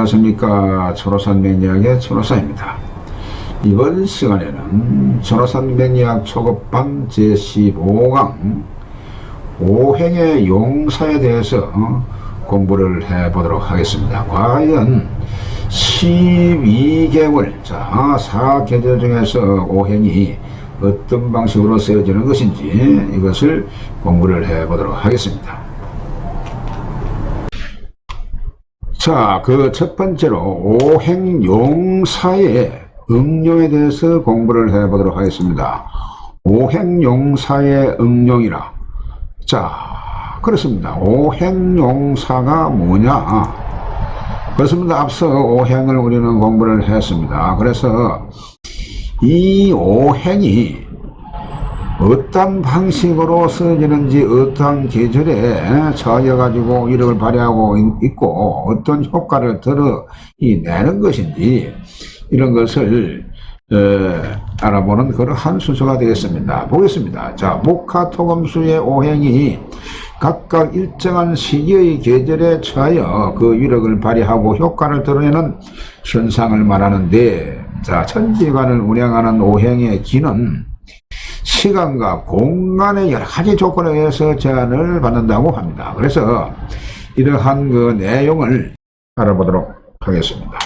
안녕하십니까. 초로산 매니악의 초로산입니다. 이번 시간에는 초로산 매니악 초급반 제15강 오행의 용사에 대해서 공부를 해보도록 하겠습니다. 과연 12개월 자 사계절 중에서 오행이 어떤 방식으로 쓰여지는 것인지 이것을 공부를 해보도록 하겠습니다 자, 그 첫 번째로 오행 용사의 응용에 대해서 공부를 해보도록 하겠습니다. 오행 용사의 응용이라. 자, 그렇습니다. 오행 용사가 뭐냐? 그렇습니다. 앞서 오행을 우리는 공부를 했습니다. 그래서 이 오행이 어떤 방식으로 쓰여지는지 어떤 계절에 처해가지고 이력을 발휘하고 있고 어떤 효과를 드러내는 것인지 이런 것을 어, 알아보는 그러한 순서가 되겠습니다. 보겠습니다. 자, 목화 토금수의 오행이 각각 일정한 시기의 계절에 처하여 그 위력을 발휘하고 효과를 드러내는 현상을 말하는데 자, 천지관을 운영하는 오행의 기는 시간과 공간의 여러 가지 조건에 의해서 제한을 받는다고 합니다. 그래서 이러한 그 내용을 알아보도록 하겠습니다.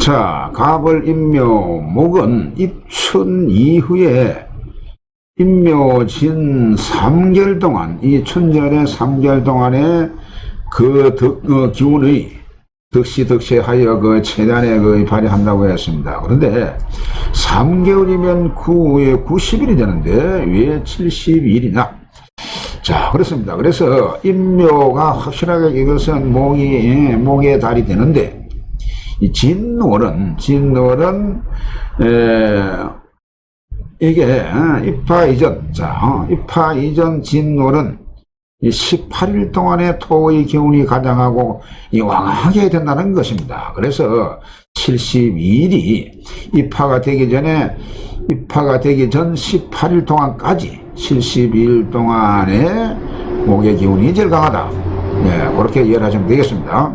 자, 갑을 임묘, 목은 입춘 이후에 임묘진 3개월 동안, 이 춘절의 3개월 동안에 그 기운의 득시득시하여 그 최단에 그 발휘한다고 했습니다. 그런데 3개월이면 그 후에 90일이 되는데 왜 70일이냐? 자, 그렇습니다. 그래서 인묘가 확실하게 이것은 목이, 목의 달이 되는데, 이 진월은, 진월은, 에, 이게, 입하 이전, 자, 어, 입하 이전 진월은 이 18일 동안의 토의 기운이 가장하고 이 왕하게 된다는 것입니다. 그래서 72일이 입하가 되기 전에 입하가 되기 전 18일 동안까지 72일 동안의 목의 기운이 제일 강하다. 네, 그렇게 이해하시면 되겠습니다.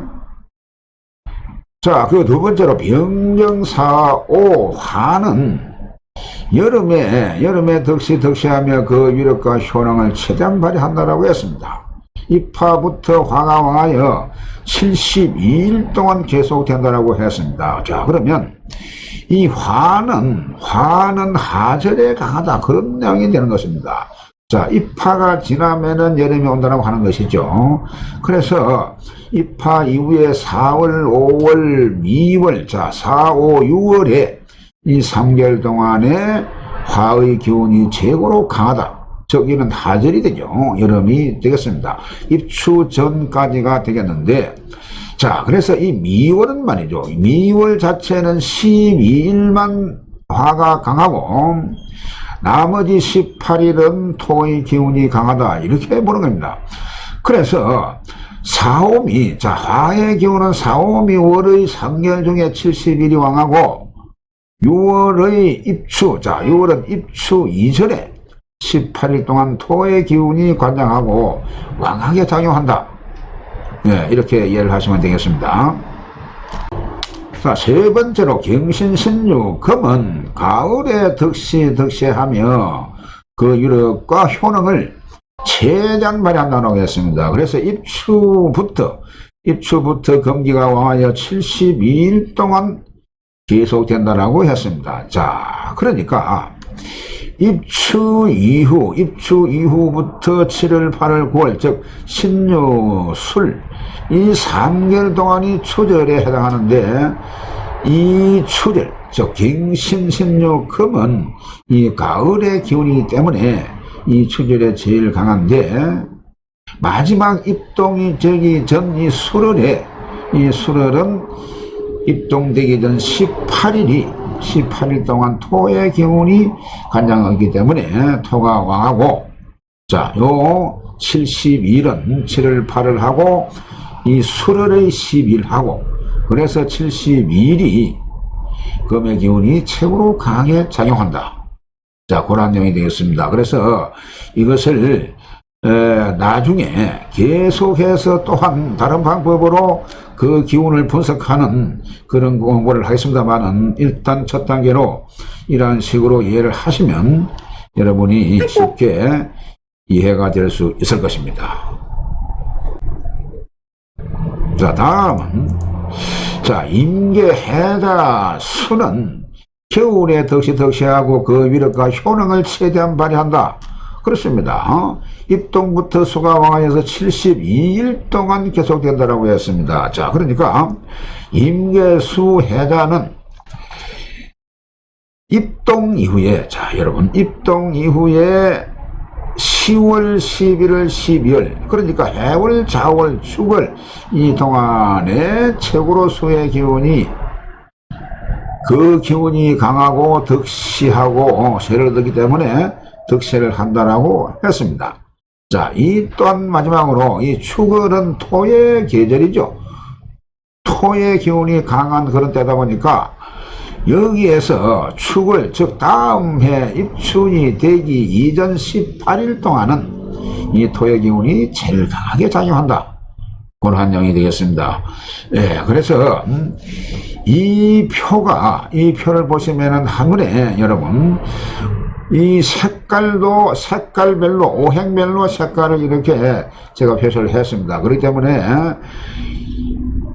자, 그두 번째로 병정사오 화는 여름에 여름에 덕시 덕시하며 그 위력과 효능을 최대한 발휘한다라고 했습니다. 입하부터 화가 왕하여 72일 동안 계속된다라고 했습니다. 자 그러면 이 화는 화는 하절에 강하다 그런 내용이 되는 것입니다. 자, 입하가 지나면은 여름이 온다고 하는 것이죠. 그래서 입하 이후에 4월, 5월, 미월, 자, 4, 5, 6월에 이 3개월 동안에 화의 기운이 최고로 강하다. 저기는 하절이 되죠. 여름이 되겠습니다. 입추 전까지가 되겠는데, 자, 그래서 이 미월은 말이죠. 미월 자체는 12일만 화가 강하고, 나머지 18일은 토의 기운이 강하다. 이렇게 보는 겁니다. 그래서, 사오미, 자, 화의 기운은 사오미 월의 3개월 중에 70일이 왕하고, 6월의 입추, 자, 6월은 입추 이전에 18일 동안 토의 기운이 관장하고 왕하게 작용한다. 네, 이렇게 이해를 하시면 되겠습니다. 자, 세 번째로 경신신유, 금은 가을에 덕시, 덕시하며 그 유력과 효능을 최대한 발휘한다고 했습니다. 그래서 입추부터, 입추부터 금기가 왕하여 72일 동안 계속된다라고 했습니다. 자, 그러니까 입추 이후, 입추 이후부터 7월, 8월, 9월, 즉 신유술 이 3개월 동안이 추절에 해당하는데 이 추절, 즉 갱신신유 금은 이 가을의 기운이기 때문에 이 추절에 제일 강한데 마지막 입동이 저기 전 이 수월에 이 수월은 입동되기 전 18일이 18일 동안 토의 기운이 관장하기 때문에 토가 왕하고 자, 요 72일은 7월 8월 하고 이 수월의 10일 하고 그래서 72일이 금의 기운이 최고로 강하게 작용한다. 자, 그런 내용이 되겠습니다. 그래서 이것을 에, 나중에 계속해서 또한 다른 방법으로 그 기운을 분석하는 그런 공부를 하겠습니다만은 일단 첫 단계로 이러한 식으로 이해를 하시면 여러분이 쉽게 이해가 될 수 있을 것입니다. 자, 다음은 자, 임계해다 수는 겨울에 덕시덕시하고 그 위력과 효능을 최대한 발휘한다. 그렇습니다. 어? 입동부터 수가 왕하여서 72일 동안 계속된다라고 했습니다. 자, 그러니까 임계수 해자는 입동 이후에 자, 여러분 입동 이후에 10월, 11월, 12월 그러니까 해월, 자월, 축월 이 동안에 최고로 수의 기운이 그 기운이 강하고 덕시하고 어, 세를 얻기 때문에 덕세를 한다라고 했습니다. 자, 이 또한 마지막으로 이 축월은 토의 계절이죠. 토의 기운이 강한 그런 때다 보니까 여기에서 축을 즉 다음 해 입춘이 되기 이전 18일 동안은 이 토의 기운이 제일 강하게 작용한다. 그런 한정이 되겠습니다. 예, 그래서 음, 이 표가 이 표를 보시면은 한눈에 여러분 이 색깔도 색깔별로 오행별로 색깔을 이렇게 제가 표시를 했습니다. 그렇기 때문에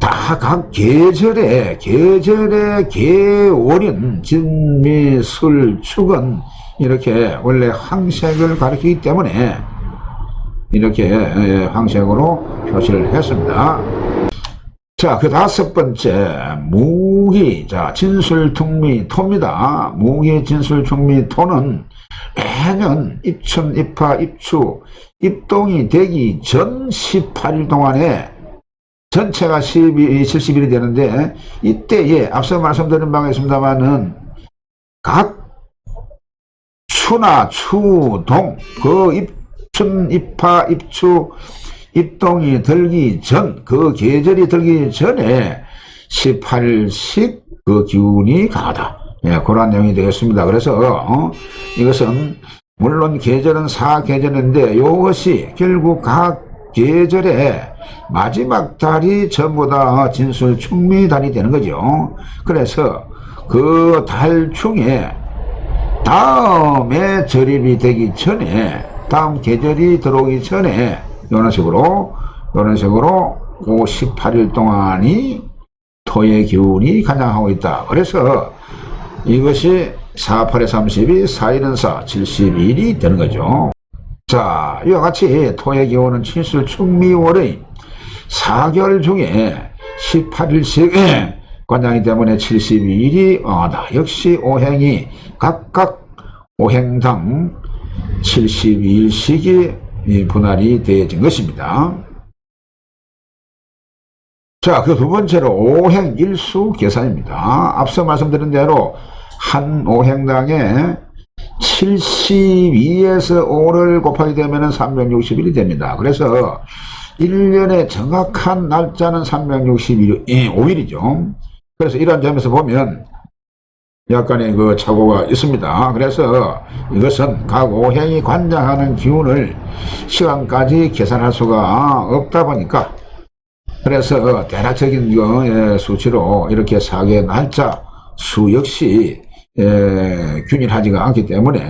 다 각 계절에 계절의 계월인 진미술 축은 이렇게 원래 황색을 가리키기 때문에 이렇게 예, 황색으로 표시를 했습니다. 자, 그 다섯 번째, 무기, 자, 진술퉁미 토입니다. 무기, 진술퉁미 토는 매년 입춘, 입하, 입추, 입동이 되기 전 18일 동안에 전체가 12, 70일이 되는데, 이때에 앞서 말씀드린 바가 있습니다만은, 각 추나 추, 동, 그 입춘, 입하, 입추, 입동이 들기 전, 그 계절이 들기 전에 18일씩 그 기운이 강하다. 예, 그런 내용이 되겠습니다. 그래서, 어, 이것은, 물론 계절은 사계절인데, 이것이 결국 각 계절의 마지막 달이 전부 다 진술 충미 달이 되는 거죠. 그래서 그 달 중에 다음에 절입이 되기 전에, 다음 계절이 들어오기 전에, 이런 식으로, 이런 식으로, 그 18일 동안이 토의 기운이 가장하고 있다. 그래서 이것이 4, 8에 32, 4일은 4, 72일이 되는 거죠. 자, 이와 같이 토의 기운은 칠술 충미월의 4개월 중에 18일씩 관장이기 때문에 72일이 어다. 역시 오행이 각각 오행당 72일씩이 이 분할이 되어진 것입니다. 자, 그 두 번째로 오행 일수 계산입니다. 앞서 말씀드린 대로 한 오행당에 72에서 5를 곱하게 되면 360일이 됩니다. 그래서 1년의 정확한 날짜는 365일이죠. 그래서 이런 점에서 보면 약간의 그 착오가 있습니다. 그래서 이것은 각 오행이 관장하는 기운을 시간까지 계산할 수가 없다 보니까 그래서 대략적인 거, 예, 수치로 이렇게 사계 날짜 수 역시 예, 균일하지가 않기 때문에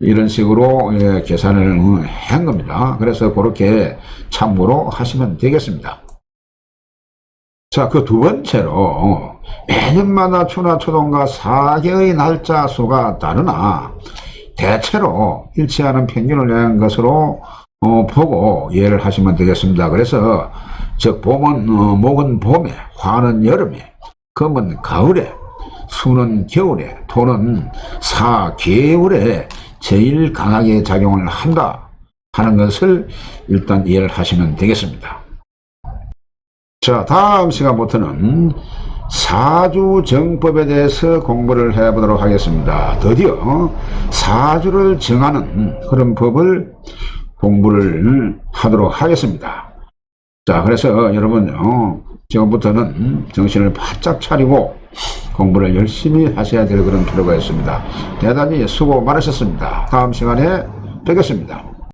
이런 식으로 예, 계산을 한 겁니다. 그래서 그렇게 참고로 하시면 되겠습니다. 자, 그 두 번째로 매년마다 추나 초동과 사계의 날짜 수가 다르나 대체로 일치하는 평균을 내는 것으로 어, 보고 이해를 하시면 되겠습니다. 그래서 즉 봄은 어, 목은 봄에, 화는 여름에, 금은 가을에, 수는 겨울에, 토는 사개월에 제일 강하게 작용을 한다 하는 것을 일단 이해를 하시면 되겠습니다. 자, 다음 시간부터는 사주정법에 대해서 공부를 해보도록 하겠습니다. 드디어 사주를 정하는 그런 법을 공부를 하도록 하겠습니다. 자, 그래서 여러분요, 지금부터는 정신을 바짝 차리고 공부를 열심히 하셔야 될 그런 필요가 있습니다. 대단히 수고 많으셨습니다. 다음 시간에 뵙겠습니다.